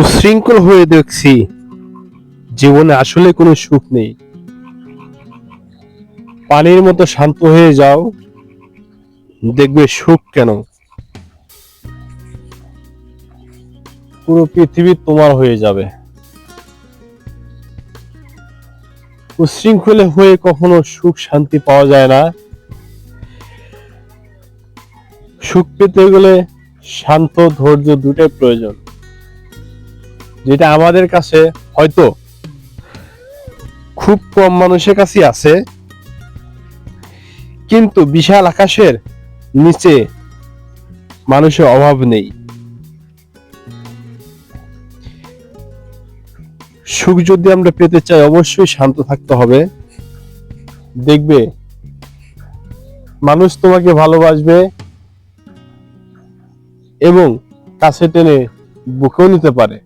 উশৃঙ্খল হয়ে দেখছি জীবনে আসলে কোনো সুখ নেই। পানির মতো শান্ত হয়ে যাও, দেখবে সুখ কেন? পুরো পৃথিবী তোমার হয়ে যাবে। উশৃঙ্খলে হয়ে কখনো সুখ শান্তি পাওয়া যায় না। সুখ পেতে গেলে শান্ত, ধৈর্য দুটাই প্রয়োজন। যেটা আমাদের কাছে হয়তো খুব কম মানুষের কাছে আছে, কিন্তু বিশাল আকাশের নিচে মানুষের অভাব নেই। সুখ যদি আমরা পেতে চাই, অবশ্যই শান্ত থাকতে হবে। দেখবে, মানুষ তোমাকে ভালোবাসবে এবং কাছে টেনে বুকেও নিতে পারে।